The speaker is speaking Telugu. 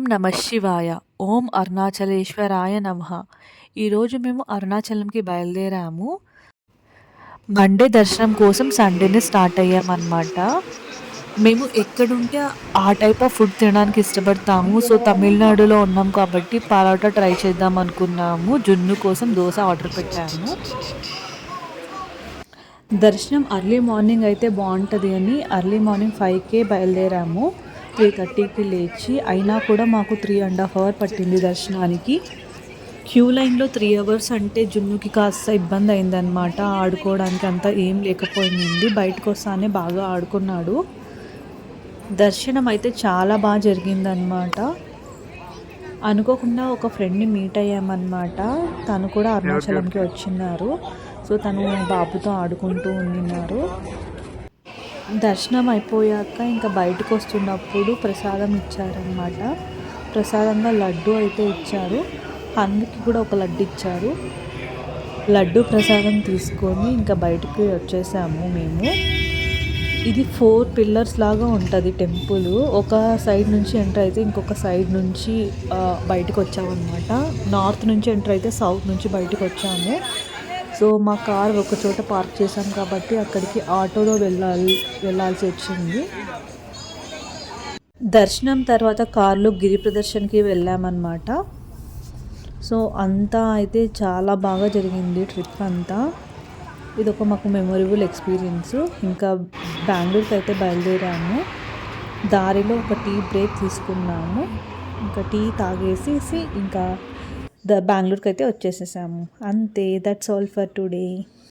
ఓం నమ శివాయ. ఓం అరుణాచలేశ్వరాయ నమ. ఈరోజు మేము అరుణాచలంకి బయలుదేరాము. మండే దర్శనం కోసం సండేనే స్టార్ట్ అయ్యామన్నమాట. మేము ఎక్కడుంటే ఆ టైప్ ఆఫ్ ఫుడ్ తినడానికి ఇష్టపడతాము. సో తమిళనాడులో ఉన్నాం కాబట్టి పరోటా ట్రై చేద్దాం అనుకున్నాము. జున్ను కోసం దోశ ఆర్డర్ పెట్టాము. దర్శనం అర్లీ మార్నింగ్ అయితే బాగుంటుంది అని అర్లీ మార్నింగ్ ఫైవ్కే బయలుదేరాము. త్రీ థర్టీకి లేచి అయినా కూడా మాకు త్రీ అండ్ హాఫ్ అవర్ పట్టింది దర్శనానికి. క్యూ లైన్లో త్రీ అవర్స్ అంటే జున్నుకి కాస్త ఇబ్బంది అయిందనమాట ఆడుకోవడానికి అంతా ఏం లేకపోయింది. బయటకు వస్తానే బాగా ఆడుకున్నాడు. దర్శనం అయితే చాలా బాగా జరిగిందనమాట అనుకోకుండా ఒక ఫ్రెండ్ని మీట్ అయ్యామన్నమాట. తను కూడా అరుణాచలంకి వచ్చిన్నారు సో తను బాబుతో ఆడుకుంటూ ఉండినారు. దర్శనం అయిపోయాక ఇంకా బయటకు వస్తున్నప్పుడు ప్రసాదం ఇచ్చారనమాట ప్రసాదంగా లడ్డు అయితే ఇచ్చారు. హన్వికి కూడా ఒక లడ్డు ఇచ్చారు. లడ్డు ప్రసాదం తీసుకొని ఇంకా బయటకు వచ్చేసాము మేము. ఇది ఫోర్ పిల్లర్స్ లాగా ఉంటుంది టెంపుల్. ఒక సైడ్ నుంచి ఎంటర్ అయితే ఇంకొక సైడ్ నుంచి బయటకు వచ్చామన్నమాట. నార్త్ నుంచి ఎంటర్ అయితే సౌత్ నుంచి బయటకు వచ్చాము. సో మా కార్ ఒక చోట పార్క్ చేసాం కాబట్టి అక్కడికి ఆటోలో వెళ్ళాలి వెళ్ళాల్సి వచ్చింది. దర్శనం తర్వాత కార్లో గిరి ప్రదర్శనకి వెళ్ళామన్నమాట. సో అంతా అయితే చాలా బాగా జరిగింది ట్రిప్ అంతా. ఇది ఒక మాకు మెమొరబుల్ ఎక్స్పీరియన్స్. ఇంకా బెంగళూరుకి అయితే బయలుదేరాము. దారిలో ఒక టీ బ్రేక్ తీసుకున్నాము. ఇంకా టీ తాగేసేసి ఇంకా ద బెంగళూరుకి అయితే వచ్చేసేసాము. అంతే దట్స్ ఆల్ ఫర్ టుడే